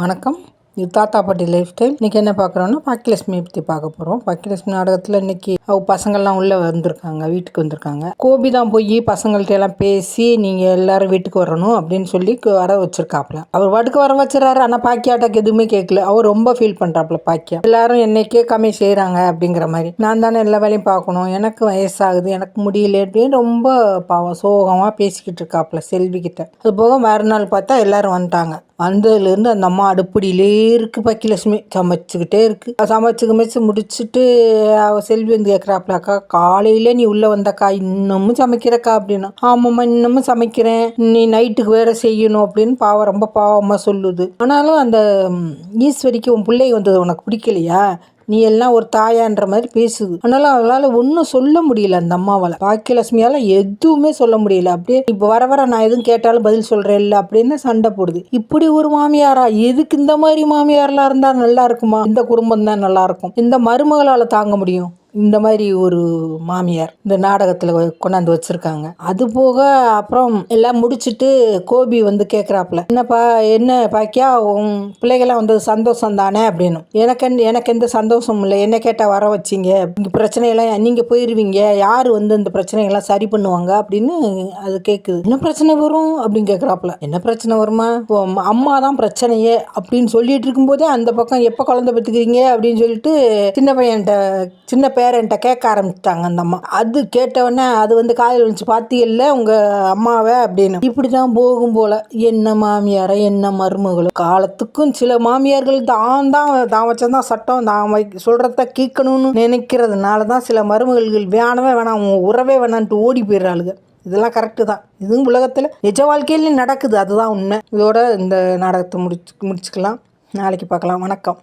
வணக்கம். இது தாத்தா பாட்டி லைஃப் ஸ்டைல் இன்றைக்கி என்ன பார்க்குறோன்னா பாக்கியலட்சுமி பற்றி பார்க்க போகிறோம் பாக்கியலட்சுமி நாடகத்தில் இன்றைக்கி அவ பசங்கள்லாம் உள்ளே வந்திருக்காங்க வீட்டுக்கு வந்திருக்காங்க. கோபி தான் போய் பசங்கள்ட்ட எல்லாம் பேசி நீங்கள் எல்லாரும் வீட்டுக்கு வரணும் அப்படின்னு சொல்லி வர வச்சிருக்காப்புல. அவர் வாட்டுக்கு வர வச்சுறாரு ஆனால் பாக்கியாட்டாக்கு எதுவுமே கேட்கல. அவர் ரொம்ப ஃபீல் பண்ணுறாப்புல பாக்கியா. எல்லாரும் என்னை கேட்காம செய்கிறாங்க அப்படிங்கிற மாதிரி. நான் தானே எல்லா வேலையும் பார்க்கணும். எனக்கு வயசாகுது. எனக்கு முடியல அப்படின்னு ரொம்ப பாவம் சோகமாக பேசிக்கிட்டு இருக்காப்புல செல்வி கிட்ட அது போக மறுநாள் பார்த்தா எல்லாரும் வந்துட்டாங்க. வந்ததுலேருந்து அந்த அம்மா அடுப்படியிலே இருக்குது பக்கிலட்சுமி சமைச்சிக்கிட்டே இருக்குது சமைச்சு கமைச்சு முடிச்சுட்டு அவள் செல்வி வந்து கேட்குறாப்ல அக்கா நீ உள்ளே வந்தக்கா இன்னமும் சமைக்கிறக்கா? அப்படின்னா ஆமாம்மா இன்னமும் சமைக்கிறேன். நீ நைட்டுக்கு வேற செய்யணும். அப்படின்னு பாவம் ரொம்ப பாவமாக சொல்லுது. ஆனாலும் அந்த ஈஸ்வரிக்கு உன் பிள்ளை வந்தது உனக்கு பிடிக்கலையா? நீ எல்லாம் ஒரு தாயான்ற மாதிரி பேசுது. ஆனாலும் அவளால் ஒன்றும் சொல்ல முடியல அந்த அம்மாவால். பாக்கியலட்சுமியால் எதுவுமே சொல்ல முடியல. அப்படியே இப்போ வர வர நான் எதுவும் கேட்டாலும் பதில் சொல்கிறேன் இல்லை அப்படின்னு சண்டை போடுது. இப்படி ஒரு மாமியாரா? எதுக்கு இந்த மாதிரி மாமியாரெலாம் இருந்தால் நல்லா இருக்குமா? இந்த குடும்பம் தான் நல்லா இருக்கும். இந்த மருமகளால் தாங்க முடியும். இந்த மாதிரி ஒரு மாமியார் இந்த நாடகத்தில் கொண்டாந்து வச்சுருக்காங்க. அது போக அப்புறம் எல்லாம் முடிச்சிட்டு கோபி வந்து கேட்குறாப்புல என்னப்பா என்ன பாக்கியா? உன் பிள்ளைகள்லாம் வந்தது சந்தோஷம் தானே அப்படின்னு. எனக்கு எந்த- எனக்கு எந்த சந்தோஷமும் இல்லை. என்ன கேட்டால் வர வச்சிங்க? இந்த பிரச்சனையெல்லாம் நீங்கள் போயிடுவீங்க யார் வந்து இந்த பிரச்சனைகள்லாம் சரி பண்ணுவாங்க? அப்படின்னு அது கேட்குது என்ன பிரச்சனை வரும்? அப்படின்னு கேட்குறாப்புல என்ன பிரச்சனை வருமா அம்மா தான் பிரச்சனையே. அப்படின்னு சொல்லிட்டு இருக்கும்போதே அந்த பக்கம் எப்போ குழந்தை பெற்றுக்கிறீங்க அப்படின்னு சொல்லிட்டு சின்ன பையன்கிட்ட சின்ன பேரன்ட்ட கேட்க ஆரம்பிச்சிட்டாங்க அந்த அம்மா. அது கேட்டவொடனே அது வந்து காதில் பார்த்து இல்லை உங்கள் அம்மாவை? அப்படின்னு. இப்படி தான் போகும் போல். என்ன மாமியாரை என்ன மருமகளும் காலத்துக்கும் சில மாமியார்கள் தான் தான் தான் வச்சதான் சட்டம். தான் வை சொல்கிறத கேட்கணும்னு நினைக்கிறதுனால தான் சில மருமகள்கள் வேணவே வேணாம் உன் உறவே வேணான்ட்டு ஓடி போயிடுறாளுங்க. இதெல்லாம் கரெக்டு தான். இதுவும் உலகத்தில் நிஜ வாழ்க்கையிலையும் நடக்குது. அதுதான் உண்மை. இதோட இந்த நாடகத்தை முடிச்சு முடிச்சுக்கலாம். நாளைக்கு பார்க்கலாம். வணக்கம்.